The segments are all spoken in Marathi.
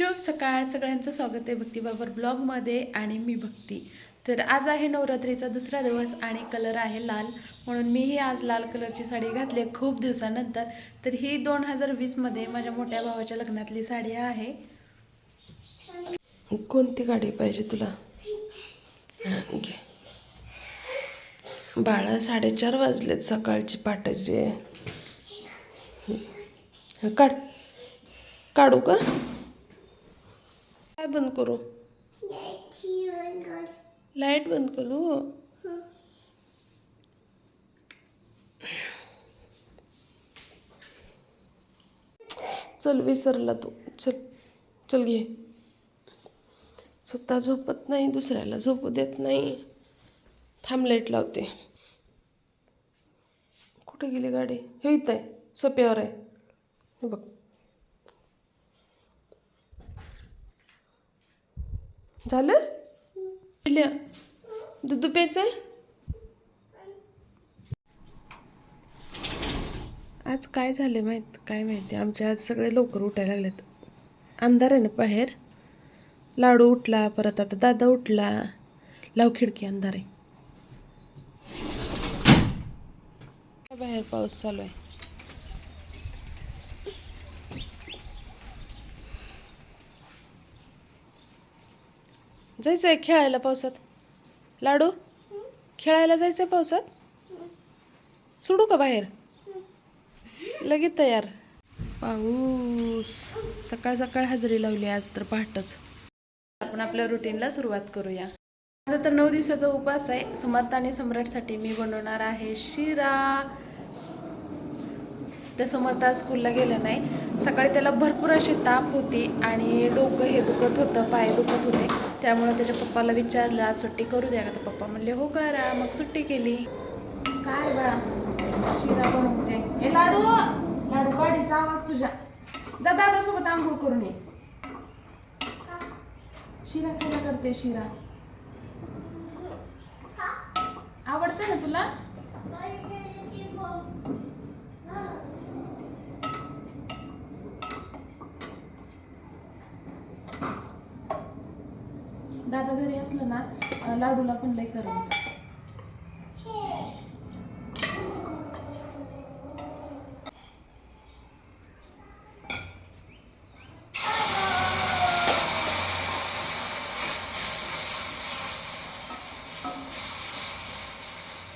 शुभ सकाळ सगळ्यांचं स्वागत आहे भक्ती बाबर ब्लॉगमध्ये आणि मी भक्ती. तर आज आहे नवरात्रीचा दुसरा दिवस आणि कलर आहे लाल. म्हणून मीही आज लाल कलरची साडी घातली आहे खूप दिवसानंतर. तर ही दोन हजार वीसमध्ये माझ्या मोठ्या भावाच्या लग्नातली साडी आहे. कोणती गाडी पाहिजे तुला? घे. बाळा साडेचार वाजलेत सकाळची पाटाचे. काढ. काढू का? काय बंद करू? लाइट बंद करू? चल विसरला तू. चल चल घे. स्वतः झोपत नाही दुसऱ्याला झोपू देत नाही. थांब लाइट लावते. कुठे गेली गाडी? हे इथं आहे सोप्यावर आहे. बघ. झालं? पिल्या दूध प्यायचं आहे आज काय झालं माहीत? काय माहिती? आमच्या आज सगळे लवकर उठायला लागलेत. अंधार आहे ना बाहेर. लाडू उठला परत आता दादा उठला. लाव खिडकी अंधार आहे. बाहेर पाऊस चालू आहे? जायचं आहे खेळायला पावसात. लाडू? खेळायला जायचं आहे पावसात? सोडू का बाहेर? लगेच तयार. पाऊस. सकाळ सकाळ हजेरी लावली आज तर पहाटच. आपण आपल्या रुटीनला सुरुवात करूया. माझा तर नऊ दिवसाचा उपास आहे. समर्थ आणि सम्राटसाठी मी बनवणार आहे शिरा. तसं मग आज स्कूलला गेलं नाही. सकाळी त्याला भरपूर अशी ताप होती आणि डोकं हे दुखत होतं पाय दुखत होते. त्यामुळे त्याच्या पप्पाला विचारलं आज सुट्टी करू द्या का? तर पप्पा म्हणले हो करा मग सुट्टी केली. काय बा शिरा बनवते. ए लाडू लाडू गाडीचा आवाज तुझ्या. जा दादासोबत आंघोळ करून ये. शिरा खायला करते शिरा? आवडते ना तुला? दादा घरी असलं ना लाडूला पण लय करमत.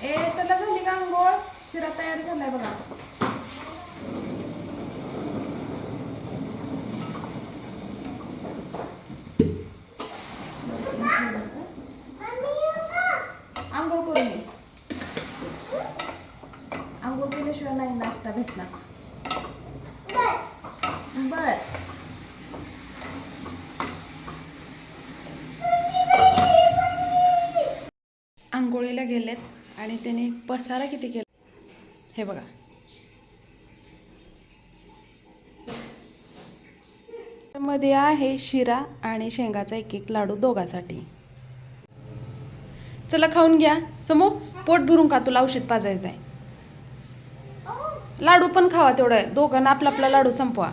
ए चला झाली का अंघोळ शिरा तयार झालाय बघा आंघोळ करून ये आंघोळ केल्याशिवाय नाही नाश्ता भेटणार नंबर आंघोळीला गेलेत आणि त्याने पसारा किती केला? हे बघा. मध्ये आहे शिरा आणि शेंगाचा एक एक लाडू दोघासाठी. चला खाऊन घ्या. समू पोट भरून का तुला औषध पाजायचं आहे लाडू पण खावा तेवढं. दोघांना आपला आपला लाडू संपवा.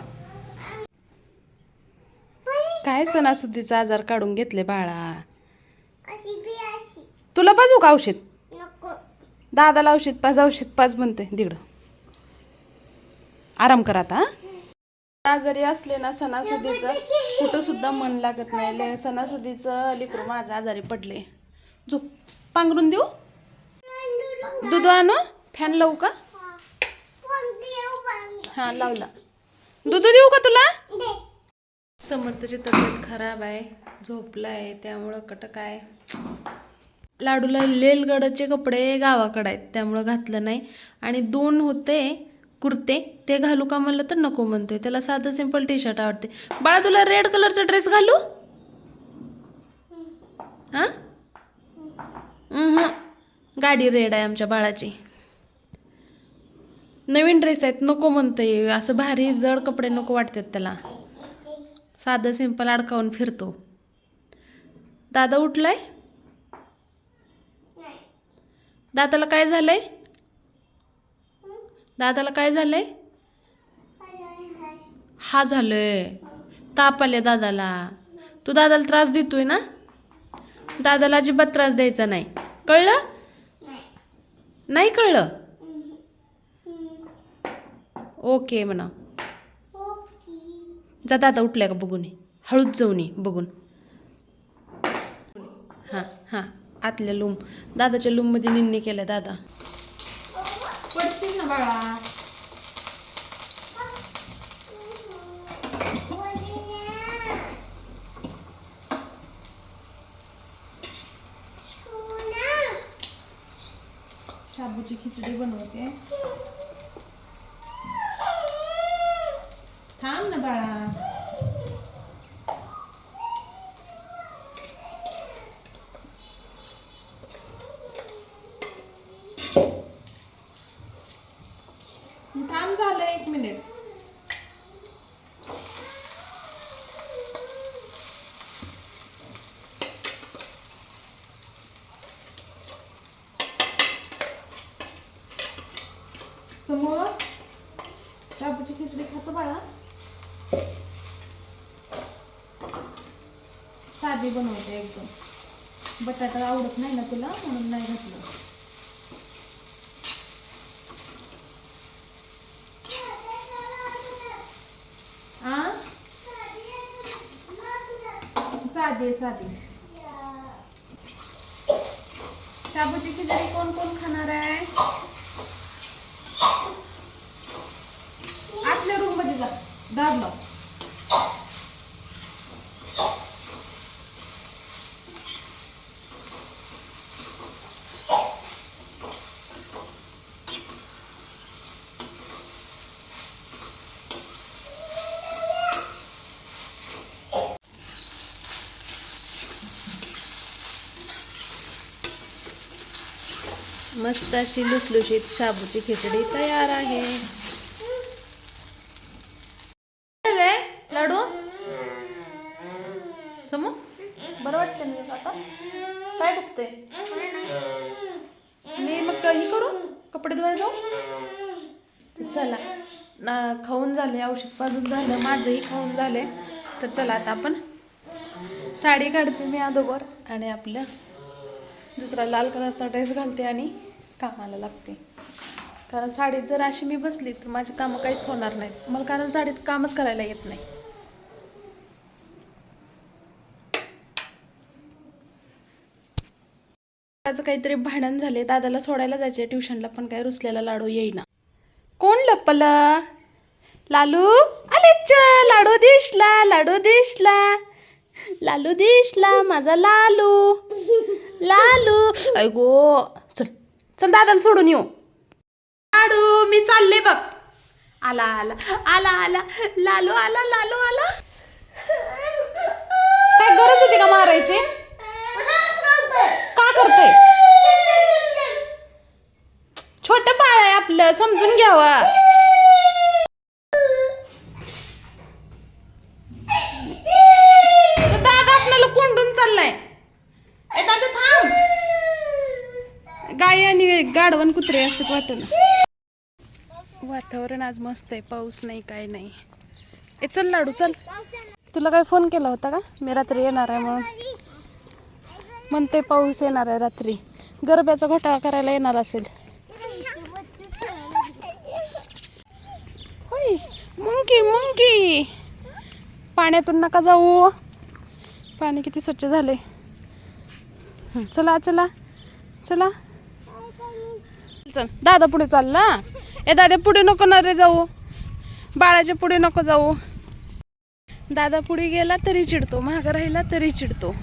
काय सणासुदीचा आजार काढून घेतले बाळा? तुला पाजू का औषध? दादाला औषध पाज औषध पाज म्हणते तिकडं आराम करा आता हं? आजारी असले ना सणासुदीचं कुठं सुद्धा मन लागत नाही. ले सणासुदीचं लेकरू माझं आजारी पडले. झोप. पांघरून देऊ? दूध आणू? फॅन लावू का? हा लावला. दूध देऊ का तुला? समर्थची तब्येत खराब आहे झोपलाय त्यामुळं कट काय लाडूला लेलगडचे कपडे गावाकडे आहेत त्यामुळं घातलं नाही. आणि दोन होते कुर्ते ते घालू का म्हणलं तर नको म्हणतोय. त्याला साधं सिंपल टी शर्ट आवडते. बाळा तुला रेड कलरचा ड्रेस घालू? हां? गाडी रेड आहे आमच्या बाळाची. नवीन ड्रेस आहेत नको म्हणतोय. असं भारी जड कपडे नको वाटतात त्याला. साधं सिंपल अडकावून फिरतो. दादा उठलाय? दादाला काय झालंय? दादाला काय झालंय? हा झालंय. ताप आले दादाला. तू दादाला त्रास देतोय ना? दादाला अजिबात त्रास द्यायचा नाही. कळलं? नाही. कळलं? ओके म्हणा. जा दादा उठलाय का बघून? ये. हळूच जाऊन ये बघून. हां हां आतल्या लूम दादाच्या लूममध्ये निन्ने केलं दादा. पडशील ना बाळा शाबूची खिचडी बनवते. थांब ना बाळा थांब झालं एक मिनिट समोर. शाबूची खिचडी खातो बाळा. साधी बनवते एकदम. बटाटा आवडत नाही ना तुला म्हणून नाही घातलं. आ? साधी साधी. शाबूची खिचडी कोण कोण खाणार आहे आतल्या रूममध्ये जा मस्त अशी लुसलुशीत शाबूची खिचडी तयार आहे रे लाडू समू बरं वाटतं ना आता? काय दुखतंय? मी मग काही करू? कपडे धुवायला जाऊ? चला. ना खाऊन झाले औषध पाजून झालं माझंही खाऊन झालंय. तर चला आता आपण साडी काढते मी अगोदर आणि आपलं दुसरा लाल कलरचा ड्रेस घालते आणि कामाला लागते. कारण साडीत जर अशी मी बसली तर माझी कामं काहीच होणार नाहीत. मला कारण साडीत कामच करायला येत नाही. त्याचं काहीतरी भांडण झाले दादाला सोडायला जायचे ट्युशनला पण काय रुसलेला लाडू येईना. कोण लपलं? लालू? आले लाडू दिसला लाडू दिसला. लालू दिसला माझा लालू. लालू. ऐगो चल चल दादाला सोडून येऊ. लाडू मी चालले बघ. आला आला आला आला. लालू आला लालू आला. काय गरज होती का मारायची? का करतोय. छोट बाळ आहे आपलं समजून घ्यावा. दादा आपल्याला कोंडून चाललाय. दादा थांब. गाय आणि गाडवण कुत्रे असतात वाटत. वातावरण आज मस्त आहे पाऊस नाही काय नाही. ए चल लाडू चल. तुला काय फोन केला होता का? मी रात्री येणार आहे म्हणून. म्हणते पाऊस येणार आहे रात्री. गरब्याचा घोटाळा करायला येणार असेल. होय मुंकी मुंकी पाण्यातून नका जाऊ. पाणी किती स्वच्छ झाले चला चला चला. चल दादा पुढे चालला. ए दादा पुढे नको ना रे जाऊ. बाळाच्या पुढे नको जाऊ. दादा पुढे गेला तरी चिडतो महाग राहिला तरी चिडतो.